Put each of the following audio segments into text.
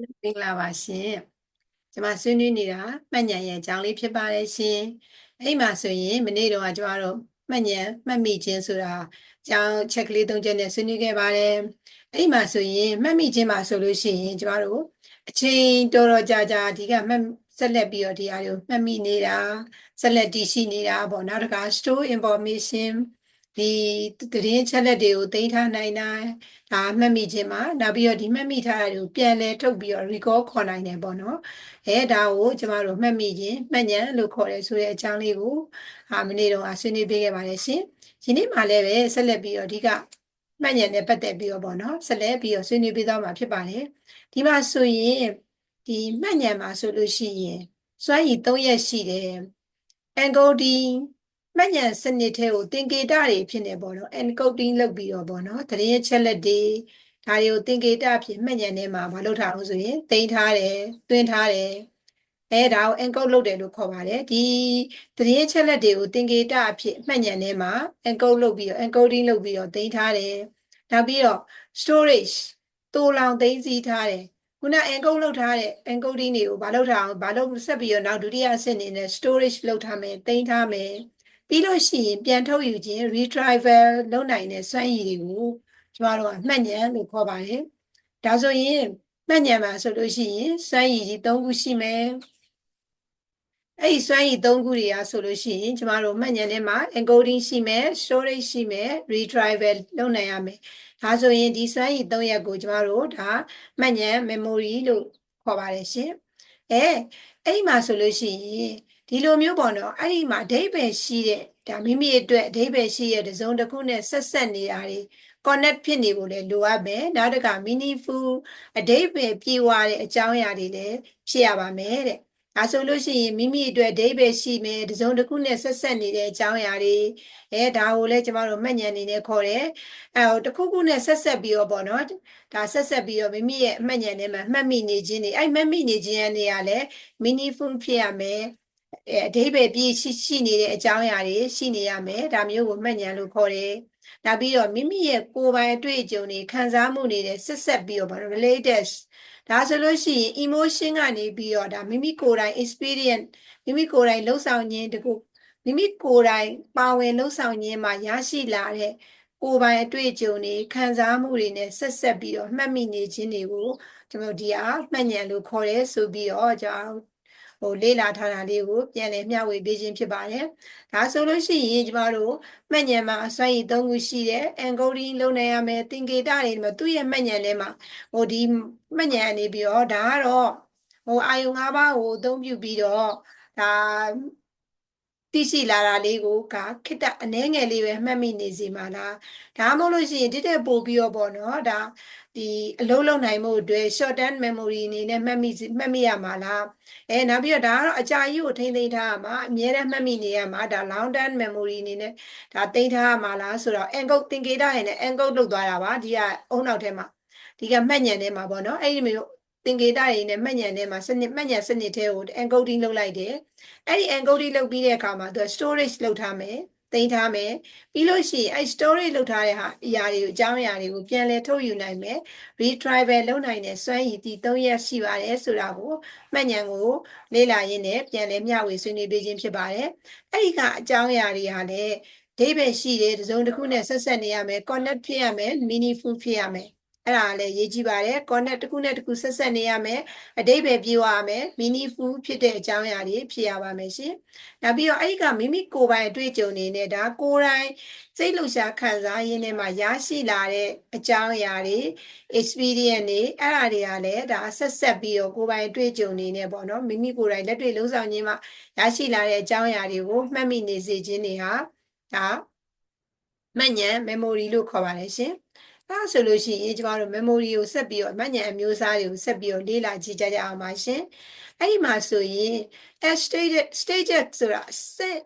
မင်္ဂလာပါရှင်ကျွန်မဆွေးနွေးနေတာမှတ်ဉာဏ်ရဲ့အကြောင်းလေးဖြစ်ပါတယ်ရှင်အဲ့မှာဆိုရင်မနေ့တော့ကျွန်တော်တို့မှတ်ဉာဏ်မှတ်မိခြင်းဆိုတာအကြောင်းချက်ကလေးသုံးချက်နဲ့ဆွေးနွေးခဲ့ပါတယ်အဲ့မှာဆိုရင်မှတ်မိခြင်းမှာဆိုလို့ရှိရင်ကျွန်တော်တို့အချိန်တော်တော်ကြာကြာဒီကမှတ်ဆက်လက်ပြီးတော့ဒီအရာကိုမှတ်မိနေတာဆက်လက်တည်ရှိနေတာပေါ့နောက်တစ်ခါ store information ဒီသတင်းချက်လက်တွေကိုသိမ်းထားနိုင်တာဒါမှတ်မိခြင်းမှာနောက်ပြီးတော့ဒီမှတ်မိထားတာတွေကိုပြန်လဲထုတ်ပြီးတော့ recall ခေါ်နိုင်တယ်ပေါ့နော်အဲဒါကိုကျမတို့မှတ်မိခြင်းမှတ်ဉဏ်လို့ခေါ်တယ်ဆိုတဲ့အကြောင်းလေးကိုအာမနေ့တော့ဆွေးနွေးပေးခဲ့ပါတယ်ရှင်ဒီနေ့မှလည်းပဲဆက်လက်ပြီးတော့အဓိကမှတ်ဉဏ်နဲ့ပတ်သက်ပြီးတော့ပေါ့နော်ဆက်လက်ပြီးတော့ဆွေးနွေးပေးသွားမှာဖြစ်ပါတယ်ဒီမှာဆိုရင်ဒီမှတ်ဉဏ်မှာဆိုလို့ရှိရင်စွမ်းရည်၃ရက်ရှိတယ် encoding မှတ်ဉာဏ်စနစ်ထဲကိုသင်္ကေတတွေဖြစ်နေပေါ့နော် encoding လုပ်ပြီးတော့ပေါ့နော်သတင်းရချက်လက်တွေဒါတွေကိုသင်္ကေတဖြစ်မှတ်ဉာဏ်ထဲမှာမလုပ်ထားအောင်ဆိုရင်သိမ်းထားတယ်တွင်းထားတယ်အဲဒါကို encode လုပ်တယ်လို့ခေါ်ပါတယ်ဒီသတင်းချက်လက်တွေကိုသင်္ကေတအဖြစ်မှတ်ဉာဏ်ထဲမှာ encode လုပ်ပြီးတော့ encoding လုပ်ပြီးတော့သိမ်းထားတယ်နောက်ပြီးတော့ storage တူလောင်သိမ်းဆည်းထားတယ်ခုန encode လုပ်ထားတဲ့ encoding တွေကိုဘာလုပ်ထားအောင်ဘာလုပ်ဆက်ပြီးတော့နောက်ဒုတိယအဆင့်အနေနဲ့ storage လုပ်ထားမယ်သိမ်းထားမယ် ပြီးလို့ရှိရင်ပြန်ထုတ်ယူခြင်း retrieval လုပ်နိုင်တဲ့စွမ်းရည်တွေကိုကျမတို့ကမှတ်ဉာဏ်လို့ခေါ်ပါတယ်။ဒါဆိုရင်မှတ်ဉာဏ်မှာဆိုလို့ရှိရင်စွမ်းရည်ကြီး၃ခုရှိမယ်။အဲ့ဒီစွမ်းရည်၃ခုတွေကဆိုလို့ရှိရင်ကျမတို့မှတ်ဉာဏ်ထဲမှာ encoding ရှိမယ် storage ရှိမယ် retrieval လုပ်နိုင်ရမယ်။ဒါဆိုရင်ဒီစွမ်းရည်၃ရက်ကိုကျမတို့ဒါမှတ်ဉာဏ် memory လို့ခေါ်ပါတယ်ရှင်။အဲအဲ့ဒီမှာဆိုလို့ရှိရင် ဒီလိုမျိုးပေါ့နော်အဲ့ဒီမှာအဓိပ္ပာယ်ရှိတဲ့ဒါမိမိအတွက်အဓိပ္ပာယ်ရှိတဲ့တစုံတစ်ခုနဲ့ဆက်ဆက်နေတာတွေ connect ဖြစ်နေဖို့လည်းလိုအပ်မယ်နောက်တစ်ခါ meaningful အဓိပ္ပာယ်ပြေဝတဲ့အကြောင်းအရာတွေလည်းဖြစ်ရပါမယ်တဲ့ဒါဆိုလို့ရှိရင်မိမိအတွက်အဓိပ္ပာယ်ရှိမယ်တစုံတစ်ခုနဲ့ဆက်ဆက်နေတဲ့အကြောင်းအရာတွေအဲဒါကိုလည်းကျမတို့မှတ်ဉာဏ်နေနဲ့ခေါ်တယ်အဲဟိုတစ်ခုခုနဲ့ဆက်ဆက်ပြီးတော့ပေါ့နော်ဒါဆက်ဆက်ပြီးတော့မိမိရဲ့အမှတ်ဉာဏ်ထဲမှာမှတ်မိနေခြင်းတွေအဲ့မှတ်မိနေခြင်းအနေနဲ့လည်း meaningful ဖြစ်ရမယ် အဲအဓိပ္ပာယ်ပြည့်ရှိရှိနေတဲ့အကြောင်းအရာတွေရှိနေရမယ်ဒါမျိုးကိုမှတ်ဉာဏ်လို့ခေါ်တယ်နောက်ပြီးတော့မိမိရဲ့ကိုယ်ပိုင်အတွေ့အကြုံတွေခံစားမှုတွေနဲ့ဆက်ဆက်ပြီးတော့ဗော related ဒါဆိုလို့ရှိရင် emotion ကနေပြီးတော့ဒါမိမိကိုယ်တိုင် experience မိမိကိုယ်တိုင်လှုပ်ဆောင်ခြင်းတကူမိမိကိုယ်တိုင်ပါဝင်လှုပ်ဆောင်ခြင်းမှာရရှိလာတဲ့ကိုယ်ပိုင်အတွေ့အကြုံတွေခံစားမှုတွေနဲ့ဆက်ဆက်ပြီးတော့မှတ်မိနေခြင်းတွေကိုကျွန်တော်ဒီအားမှတ်ဉာဏ်လို့ခေါ်ရဲဆိုပြီးတော့ကျွန်တော် ဟိုလေ့လာထားတာလေးကိုပြန်လည်မျှဝေပေးခြင်းဖြစ်ပါတယ်။ဒါဆိုလို့ရှိရင်ကျမတို့မှတ်ဉာဏ်မှာအစွမ်းရည်၃ခုရှိတယ်။ encoding လုပ်နိုင်ရမယ်။သင်္ကေတတွေမှာသူ့ရဲ့မှတ်ဉာဏ်ထဲမှာဟိုဒီမှတ်ဉာဏ်အနေပြီးတော့ဒါကတော့ဟိုအာယုံ၅ပါးကိုအသုံးပြုပြီးတော့ဒါသိရှိလာတာလေးကိုကခိတအနှဲငယ်လေးပဲမှတ်မိနေစီမှာလားဒါမှမဟုတ်လို့ရှိရင်တိတက်ပို့ပြီးတော့ပေါ့နော်ဒါ ဒီအလုံးလုံးနိုင်မှုအတွက် short term memory အနေနဲ့မှတ်မိမှတ်မိရမှာလားအဲနောက်ပြီးတော့ဒါကတော့အကြာကြီးကိုထိမ့်သိမ်းထားရမှာအမြဲတမ်းမှတ်မိနေရမှာဒါ long term memory အနေနဲ့ဒါသိမ်းထားရမှာလားဆိုတော့ encode သင်္ကေတရနဲ့ encode လုပ်သွားတာပါဒီကအုံနောက်ထဲမှာဒီကမှတ်ဉာဏ်ထဲမှာပေါ့နော်အဲ့ဒီမျိုးသင်္ကေတတွေနဲ့မှတ်ဉာဏ်ထဲမှာစနစ်မှတ်ဉာဏ်စနစ်ထဲကို encoding လုပ်လိုက်တယ်အဲ့ဒီ encoding လုပ်ပြီးတဲ့အခါမှာသူ storage လုပ်ထားမယ် သိမ်းထားမယ်ပြီးလို့ရှိရင်အဲ storage လုပ်ထားတဲ့ဟာအရာတွေကိုအကြောင်းအရာတွေကိုပြန်လည်ထုတ်ယူနိုင်မယ် retrieval လုပ်နိုင်တဲ့စွမ်းရည်ဒီ၃ရက်ရှိပါတယ်ဆိုတာကိုမှတ်ဉာဏ်ကိုလေ့လာရင်းနဲ့ပြန်လည်မျှဝေဆွေးနွေးပေးခြင်းဖြစ်ပါတယ်အဲ့ဒီကအကြောင်းအရာတွေဟာလည်းဒိဗယ်ရှိတယ်တစုံတစ်ခုနဲ့ဆက်ဆက်နေရမယ် connect ဖြစ်ရမယ် meaningful ဖြစ်ရမယ် အဲ့ဒါလည်းရေးကြည့်ပါတယ် connect တစ်ခုနဲ့တစ်ခုဆက်ဆက်နေရမယ်အတိတ်ပဲပြေးသွားရမယ် meaningful ဖြစ်တဲ့အကြောင်းအရာတွေဖြစ်ရပါမယ်ရှင်နောက်ပြီးတော့အဲ့ဒီကမိမိကိုယ်ပိုင်အတွေ့အကြုံနေနဲ့ဒါကိုယ်တိုင်စိတ်လှုပ်ရှားခံစားရင်းနဲ့မှရရှိလာတဲ့အကြောင်းအရာတွေ experience တွေအဲ့ဒါတွေကလည်းဒါဆက်ဆက်ပြီးတော့ကိုယ်ပိုင်အတွေ့အကြုံနေနဲ့ပေါ့နော်မိမိကိုယ်တိုင်လက်တွေ့လှုပ်ဆောင်ခြင်းမှရရှိလာတဲ့အကြောင်းအရာတွေကိုမှတ်မိနေစေခြင်းတွေဟာဒါမှတ်ဉဏ် memory လို့ခေါ်ပါတယ်ရှင် ဒါဆိုလို့ရှိရင်ကျမတို့ memory ကိုဆက်ပြီးတော့အမှတ်ဉာဏ်အမျိုးအစားတွေကိုဆက်ပြီးတော့လေ့လာကြည့်ကြကြအောင်ပါရှင်အဲ့ဒီမှာဆိုရင် stated stated ဆိုတာစက်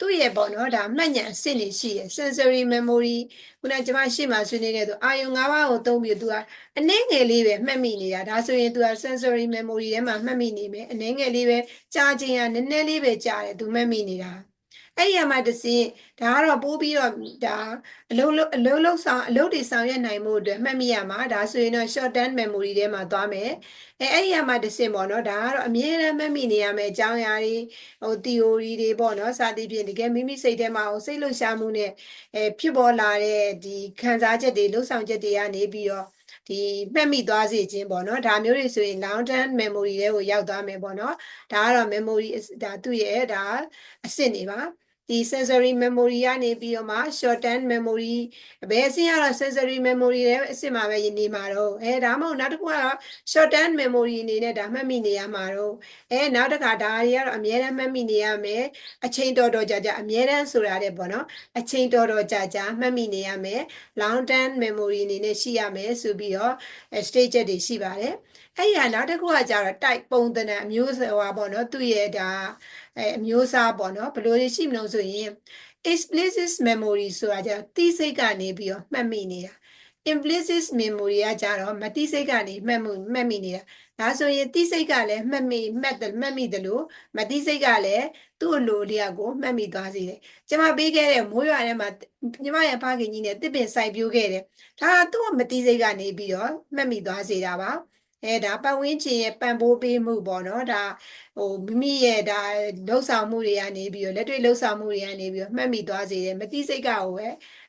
သူ့ရဲ့ပေါ့နော်ဒါမှတ်ဉာဏ်အဆင့်တွေရှိရယ် sensory memory ခုနကကျွန်မရှေ့မှာဆွေးနွေးခဲ့သူအာယုံ၅ပါးကိုသုံးပြီးသူကအနည်းငယ်လေးပဲမှတ်မိနေတာဒါဆိုရင်သူက sensory memory ထဲမှာမှတ်မိနေမယ်အနည်းငယ်လေးပဲကြားခြင်းကနည်းနည်းလေးပဲကြားတယ်သူမှတ်မိနေတာ အဲ့ဒီအမှတစ်စင်းဒါကတော့ပို့ပြီးတော့ဒါအလုံးလုံးအလုံးလုံးဆောင်အလုပ်တွေဆောင်ရွက်နိုင်မှုအတွက်မှတ်မိရမှာဒါဆိုရင်တော့ short term memory ထဲမှာသွားမယ်အဲအဲ့ဒီအမှတစ်စင်းပေါ့နော်ဒါကတော့အမြဲတမ်းမှတ်မိနေရမယ်အကြောင်းအရာတွေဟို theory တွေပေါ့နော်စသည်ဖြင့်တကယ်မိမိစိတ်ထဲမှာဟိုစိတ်လှုပ်ရှားမှုနဲ့အဲဖြစ်ပေါ်လာတဲ့ဒီခံစားချက်တွေလှုပ်ဆောင်ချက်တွေကနေပြီးတော့ဒီမှတ်မိသွားစေခြင်းပေါ့နော်ဒါမျိုးတွေဆိုရင် long term memory တွေကိုရောက်သွားမယ်ပေါ့နော်ဒါကတော့ memory ဒါသူ့ရဲ့ဒါအစစ်နေပါ ဒီ sensory memory ကနေပြီးတော့မှ short term memory ဘယ်အဆင့်ကတော့ sensory memory ရဲ့အဆင့်မှာပဲနေမှာတော့အဲဒါမှမဟုတ်နောက်တစ်ခုကတော့ short term memory အနေနဲ့ဒါမှတ်မိနေရမှာတော့အဲနောက်တစ်ခါဒါတွေကတော့အများအားမှတ်မိနေရမယ်အချိန်တော်တော်ကြာကြာအများအားဆိုတာတဲ့ပေါ့နော်အချိန်တော်တော်ကြာကြာမှတ်မိနေရမယ် long term memory အနေနဲ့ရှိရမယ်ဆိုပြီးတော့ stage တွေရှိပါတယ်အဲ့ရနောက်တစ်ခုကကြတော့ type ပုံသဏ္ဍာန်အမျိုးအစားပေါ့နော်သူ့ရဲ့ဒါ အဲအမျိုးအစားပေါ့နော်ဘယ်လိုရှိမလို့ဆိုရင် explicit memory ဆိုတာကြသိစိတ်ကနေပြီးတော့မှတ်မိနေတာ implicit memory ကကြတော့မသိစိတ်ကနေမှတ်မှုမှတ်မိနေတာဒါဆိုရင်သိစိတ်ကလည်းမှတ်မိမှတ်တယ်မှတ်မိတယ်လို့မသိစိတ်ကလည်းသူ့အလိုလျောက်ကိုမှတ်မိသွားစေတယ်ကျမပေးခဲ့တဲ့မိုးရွာထဲမှာကျမရဲ့ဖခင်ကြီးနဲ့တစ်ပင်စိုက်ပြိုးခဲ့တယ်ဒါကသူ့မသိစိတ်ကနေပြီးတော့မှတ်မိသွားစေတာပါ အဲဒါပတ်ဝန်းကျင်ရဲ့ပံ့ပိုးပေးမှုပေါ့နော်ဒါဟိုမိမိရဲ့ဒါလှုပ်ဆောင်မှုတွေကနေပြီးတော့လက်တွေ့လှုပ်ဆောင်မှုတွေကနေပြီးတော့မှတ်မိသွားစေတယ်မသိစိတ်ကကိုပဲ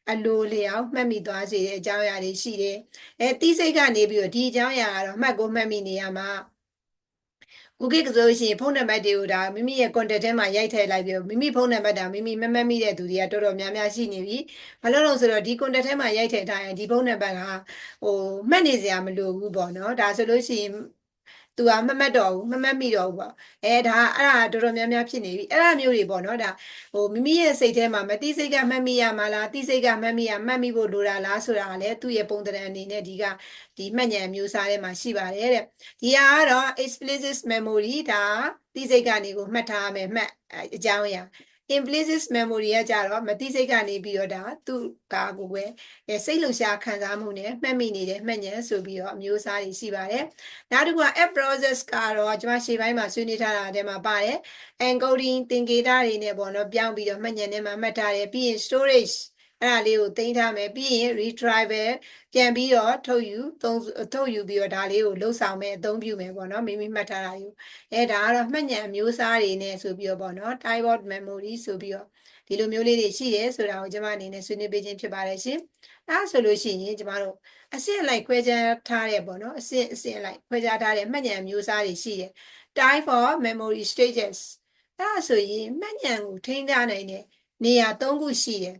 အလိုလျောက်မှတ်မိသွားစေတဲ့အကြောင်းအရာတွေရှိတယ်အဲသိစိတ်ကနေပြီးတော့ဒီအကြောင်းအရာကတော့မှတ်ကိုမှတ်မိနေရမှာ ကိုကိကဆိုရှင်ဖုန်းနံပါတ်တွေကိုဒါမိမိရဲ့ contact ထဲမှာရိုက်ထည့်လိုက်ပြီးမိမိဖုန်းနံပါတ်ဒါမိမိမမတ်မိတဲ့သူတွေကတော်တော်များများရှိနေပြီ။ဘာလို့လဲဆိုတော့ဒီ contact ထဲမှာရိုက်ထည့်ထားရင်ဒီဖုန်းနံပါတ်ကဟိုမှတ်နေစရာမလိုဘူးပေါ့နော်။ဒါဆိုလို့ရှိရင် သူကမမတ်တော့ဘူးမမတ်မိတော့ဘူးပေါ့အဲဒါအဲ့ဒါတော်တော်များများဖြစ်နေပြီအဲ့ဒါမျိုးတွေပေါ့နော်ဒါဟိုမိမိရဲ့စိတ်ထဲမှာမတိစိတ်ကမှတ်မိရမှာလားတိစိတ်ကမှတ်မိရမှတ်မိဖို့လိုတာလားဆိုတာကလည်းသူ့ရဲ့ပုံသဏ္ဍာန်အနေနဲ့ဒီကဒီမှတ်ဉာဏ်မျိုးစားထဲမှာရှိပါတယ်တဲ့ဒီဟာကတော့ explicit memory ဒါတိစိတ်ကနေကိုမှတ်ထားမယ်မှတ်အကြောင်းအရာ implicit memory ကကြတော့မသိစိတ်ကနေပြီးတော့ဒါသူ့ကာကိုပဲစိတ်လှုပ်ရှားခံစားမှုနဲ့မှတ်မိနေတဲ့မှတ်ဉာဏ်ဆိုပြီးတော့အမျိုးအစားတွေရှိပါတယ်။နောက်တစ်ခုက app process ကတော့ကျွန်မရှေ့ပိုင်းမှာဆွေးနွေးထားတာထဲမှာပါတယ် encoding သင်္ကေတတွေနဲ့ပေါ့နော်ပြောင်းပြီးတော့မှတ်ဉာဏ်နဲ့မှမှတ်ထားတယ်ပြီးရင် storage အဲ့ဒါလေးကိုတင်ထားမယ်ပြီးရင် retrieval ပြန်ပြီးတော့ထုတ်ယူသုံးထုတ်ယူပြီးတော့ဒါလေးကိုလှုပ်ဆောင်မယ်အသုံးပြုမယ်ပေါ့နော်မိမိမှတ်ထားတာယူအဲဒါကတော့မှတ်ဉာဏ်အမျိုးအစားတွေနဲ့ဆိုပြီးတော့ပေါ့နော် type of memory ဆိုပြီးတော့ဒီလိုမျိုးလေးတွေရှိတယ်ဆိုတာကိုကျွန်မအနေနဲ့ဆွေးနွေးပေးခြင်းဖြစ်ပါတယ်ရှင်အဲဆိုလို့ရှိရင်ကျွန်မတို့အစစ်အလိုက်ခွဲခြားထားတဲ့ပေါ့နော်အစစ်အစစ်အလိုက်ခွဲခြားထားတဲ့မှတ်ဉာဏ်အမျိုးအစားတွေရှိတယ် type of memory stages အဲဆိုရင်မှတ်ဉာဏ်ကိုထိန်းထားနိုင်တဲ့နေရာ၃ခုရှိတယ်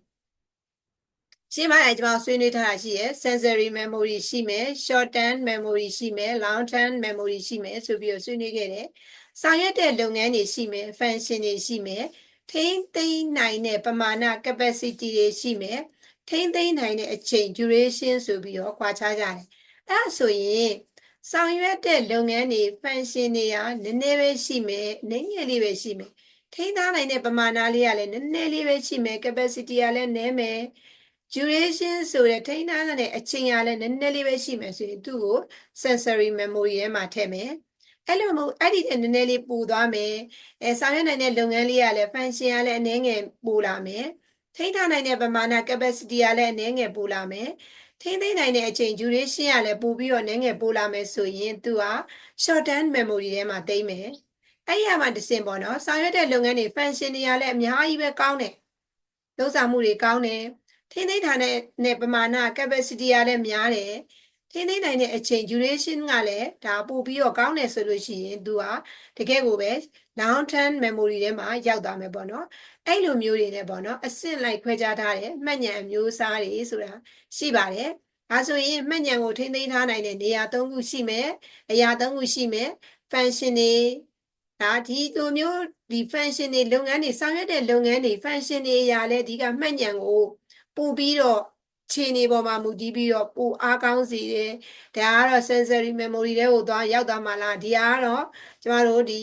ရှင်းပါတယ်ကျွန်တော်ဆွေးနွေးထားတာရှိရယ် sensory memory ရှိမယ် short term memory ရှိမယ် long term memory ရှိမယ်ဆိုပြီးတော့ဆွေးနွေးခဲ့တယ်။ဆောင်ရွက်တဲ့လုပ်ငန်းတွေရှိမယ် function တွေရှိမယ်ထိမ့်သိမ်းနိုင်တဲ့ပမာဏ capacity တွေရှိမယ်ထိမ့်သိမ်းနိုင်တဲ့အချိန် duration ဆိုပြီးတော့ခွာခြားကြတယ်။အဲဒါဆိုရင်ဆောင်ရွက်တဲ့လုပ်ငန်းတွေ function တွေကနည်းနည်းပဲရှိမယ်နည်းငယ်လေးပဲရှိမယ်ထိန်းသားနိုင်တဲ့ပမာဏလေးကလည်းနည်းနည်းလေးပဲရှိမယ် capacity ကလည်းနည်းမယ် duration ဆိုတဲ့ထိန်းထားတဲ့အချိန်ရလဲနည်းနည်းလေးပဲရှိမယ်ဆိုရင်သူ့ကို sensory memory ထဲမှာထည့်မယ်အဲ့လိုမျိုးအဲ့ဒီနည်းနည်းလေးပူသွားမယ်အဲဆောင်ရွက်နိုင်တဲ့လုပ်ငန်းလေးကလည်း function ကလည်းအနည်းငယ်ပူလာမယ်ထိန်းထားနိုင်တဲ့ပမာဏ capacity ကလည်းအနည်းငယ်ပူလာမယ်ထိန်းသိမ်းနိုင်တဲ့အချိန် duration ကလည်းပို့ပြီးတော့နည်းငယ်ပို့လာမယ်ဆိုရင်သူက short term memory ထဲမှာသိမ်းမယ်အဲ့ရမှာတစင်ပေါ့နော်ဆောင်ရွက်တဲ့လုပ်ငန်းတွေ function တွေကလည်းအများကြီးပဲကောင်းတယ်လုံဆောင်မှုတွေကောင်းတယ် ထိန်းသိမ်းထားတဲ့နဲ့ပမာဏ capacity ကလည်းများတယ်ထိန်းသိမ်းနိုင်တဲ့အချိန် duration ကလည်းဒါပို့ပြီးတော့ကောင်းတယ်ဆိုလို့ရှိရင်သူကတကယ်ကိုပဲ long term memory ထဲမှာရောက်သွားမယ်ပေါ့နော်အဲ့လိုမျိုးတွေနဲ့ပေါ့နော်အဆင့်လိုက်ခွဲခြားထားတဲ့မှတ်ဉာဏ်အမျိုးအစားတွေဆိုတာရှိပါတယ်ဒါဆိုရင်မှတ်ဉာဏ်ကိုထိန်းသိမ်းထားနိုင်တဲ့နေရာ၃ခုရှိမယ်အရာ၃ခုရှိမယ် function တွေဒါဒီလိုမျိုးဒီ function တွေလုပ်ငန်းတွေဆောင်ရွက်တဲ့လုပ်ငန်းတွေ function တွေအရာလဲဒီကမှတ်ဉာဏ်ကို ပို့ပြီးတော့ခြေနေပေါ်မှာမူတည်ပြီးတော့ပိုအားကောင်းစေတယ်ဒါကတော့ sensory memory တွေကိုသွားရောက်သွားမှလားဒီကတော့ကျမတို့ဒီ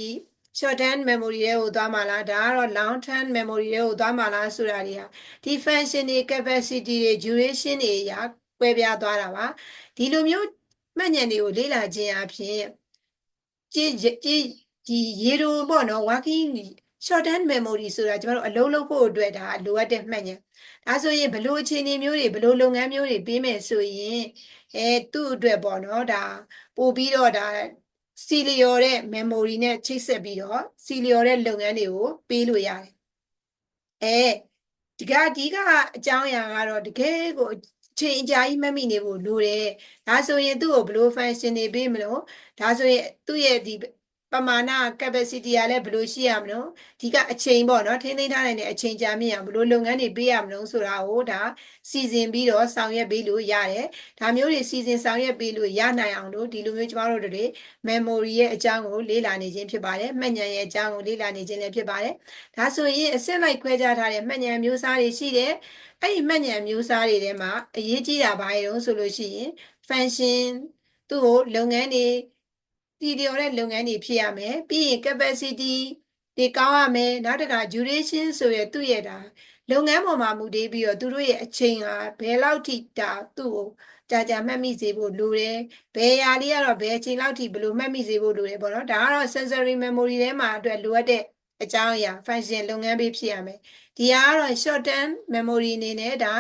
short term memory တွေကိုသွားမှလားဒါကတော့ long term memory တွေကိုသွားမှလားဆိုတာတွေဟာဒီ function တွေ capacity တွေ duration တွေရာကွဲပြားသွားတာပါဒီလိုမျိုးမှတ်ဉာဏ်တွေကိုလေ့လာခြင်းအပြင်ကြည်ကြည်ဒီရေတို့ပေါ့နော် working short term memory ဆိုတာကျမတို့အလုံးလုံးဖို့အတွက်ဒါလိုအပ်တဲ့မှတ်ဉာဏ်ဒါဆိုရင်ဘလို့အခြေအနေမျိုးတွေဘလို့လုပ်ငန်းမျိုးတွေပြီးမယ်ဆိုရင်အဲသူ့အတွက်ပေါ့နော်ဒါပို့ပြီးတော့ဒါစီလျော်တဲ့ memory နဲ့ချိတ်ဆက်ပြီးတော့စီလျော်တဲ့လုပ်ငန်းတွေကိုပေးလို့ရတယ်အဲဒီကအဓိကအကြောင်းအရာကတော့တကယ်ကိုအချိန်အကြာကြီးမှတ်မိနေဖို့လိုတယ်ဒါဆိုရင်သူ့ကိုဘလို့ function တွေပေးမလို့ဒါဆိုရင်သူ့ရဲ့ဒီ ပမာဏ capacity ကလည်းဘယ်လိုရှိရမလို့ဒီကအချိန်ပေါ့နော်ထိန်းသိမ်းထားနိုင်တဲ့အချိန်ကြာမြင့်အောင်ဘယ်လိုလုပ်ငန်းတွေပေးရမလို့ဆိုတာကိုဒါစီစဉ်ပြီးတော့ဆောင်ရွက်ပေးလို့ရတယ်ဒါမျိုးတွေစီစဉ်ဆောင်ရွက်ပေးလို့ရနိုင်အောင်လို့ဒီလိုမျိုးကျမတို့တွေ memory ရဲ့အကြောင်းကိုလေ့လာနေခြင်းဖြစ်ပါတယ်မှတ်ဉာဏ်ရဲ့အကြောင်းကိုလေ့လာနေခြင်းလည်းဖြစ်ပါတယ်ဒါဆိုရင်အစစ်လိုက်ခွဲခြားထားတဲ့မှတ်ဉာဏ်မျိုးစားတွေရှိတယ်အဲ့ဒီမှတ်ဉာဏ်မျိုးစားတွေထဲမှာအရေးကြီးတာဘာလဲဆိုလို့ရှိရင် function သူ့ကိုလုပ်ငန်းတွေ တည်လျော်တဲ့လုပ်ငန်းတွေဖြစ်ရမယ်ပြီးရင် capacity တွေကောင်းရမယ်နောက်တစ်ခါ duration ဆိုရသူ့ရဲ့ဒါလုပ်ငန်းပေါ်မှာမူတည်ပြီးတော့သူတို့ရဲ့အချိန်ဟာဘယ်လောက်ထိဒါသူ့ကိုကြာကြာမှတ်မိစေဖို့လိုတယ်ဘယ်ရာလေးကတော့ဘယ်အချိန်လောက်ထိဘယ်လိုမှတ်မိစေဖို့လိုတယ်ပေါ့နော်ဒါကတော့ sensory memory ထဲမှာအတွက်လိုအပ်တဲ့အကြောင်းအရာ function လုပ်ငန်းပေးဖြစ်ရမယ်ဒီဟာကတော့ short term memory အနေနဲ့ဒါ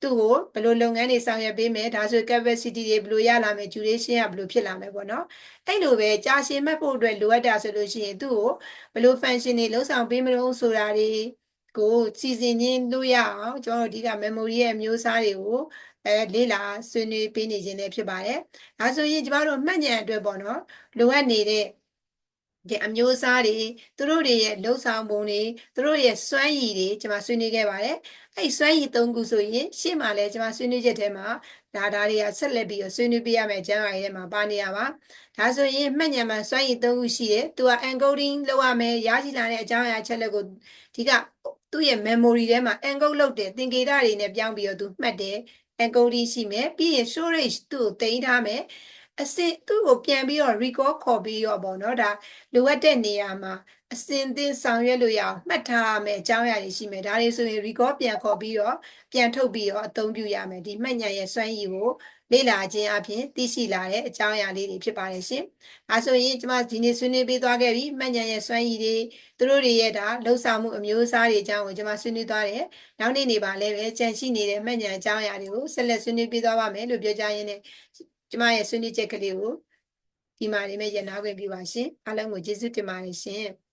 သူ့ကိုဘယ်လိုလုပ်ငန်းတွေဆောင်ရွက်ပေးမယ်ဒါဆို capacity တွေဘယ်လိုရလာမယ် duration ကဘယ်လိုဖြစ်လာမယ်ပေါ့နော်အဲ့လိုပဲကြာရှည်မှတ်ဖို့အတွက်လိုအပ်တာဆိုလို့ရှိရင်သူ့ကိုဘယ်လို function တွေလုံးဆောင်ပေးမလို့ဆိုတာတွေကိုစီစဉ်ရင်းလို့ရအောင်ကျွန်တော်တို့ဒီက memory ရဲ့အမျိုးအစားတွေကိုအဲလေ့လာဆွေးနွေးပေးနေခြင်းလည်းဖြစ်ပါတယ်ဒါဆိုရင်ကျမတို့မှတ်ဉာဏ်အတွက်ပေါ့နော်လိုအပ်နေတဲ့ဒီ အမျိုးအစားတွေသူတို့တွေရဲ့လှုပ်ဆောင်ပုံတွေသူတို့ရဲ့စွမ်းရည်တွေကျွန်မဆွေးနွေးခဲ့ပါတယ်အဲ့စွမ်းရည်၃ခုဆိုရင်ရှေ့မှာလည်းကျွန်မဆွေးနွေးချက်ထဲမှာဒါဒါတွေကဆက်လက်ပြီးဆွေးနွေးပြရမယ်ကျမ်းစာရေးထဲမှာပါနေရပါဒါဆိုရင်မှတ်ဉာဏ်မှာစွမ်းရည်၃ခုရှိတယ်သူက encoding လုပ်ရမယ်ရရှိလာတဲ့အကြောင်းအရာချက်လက်ကိုဒီကသူ့ရဲ့ memory ထဲမှာ encode လုပ်တယ်သင်္ကေတတွေနဲ့ပြောင်းပြီးတော့သူမှတ်တယ် encoding ရှိမယ်ပြီးရင် storage သူ့ကိုတင်ထားမယ် အစစ်သူ့ကိုပြန်ပြီးတော့ recall ခေါ်ပြီးတော့ပေါ့နော်ဒါလိုအပ်တဲ့နေရာမှာအစင်သင်ဆောင်ရွက်လို့ရအောင်မှတ်ထားရမယ်အကြောင်းအရာတွေရှိမယ်ဒါတွေဆိုရင် recall ပြန်ခေါ်ပြီးတော့ပြန်ထုတ်ပြီးတော့အသုံးပြုရမယ်ဒီမှတ်ဉာဏ်ရဲ့စွမ်းရည်ကိုလေ့လာခြင်းအပြင်သိရှိလာတဲ့အကြောင်းအရာလေးတွေဖြစ်ပါတယ်ရှင်။ဒါဆိုရင်ကျွန်မဒီနေ့ဆွေးနွေးပေးသွားခဲ့ပြီမှတ်ဉာဏ်ရဲ့စွမ်းရည်တွေသူတို့တွေရဲ့ဒါလှုပ်ဆောင်မှုအမျိုးအစားတွေအကြောင်းကိုကျွန်မဆွေးနွေးသွားတယ်။နောက်နေ့နေပါလဲပဲကြန့်ရှိနေတဲ့မှတ်ဉာဏ်အကြောင်းအရာတွေကိုဆက်လက်ဆွေးနွေးပေးသွားပါမယ်လို့ပြောကြရင်းနဲ့ ကျွန်မရဲ့ဆွေးနွေးချက်ကလေးကိုဒီမှာနေမဲ့ရနာခွင့်ပြုပါရှင်အားလုံးကိုကျေးဇူးတင်ပါတယ်ရှင်။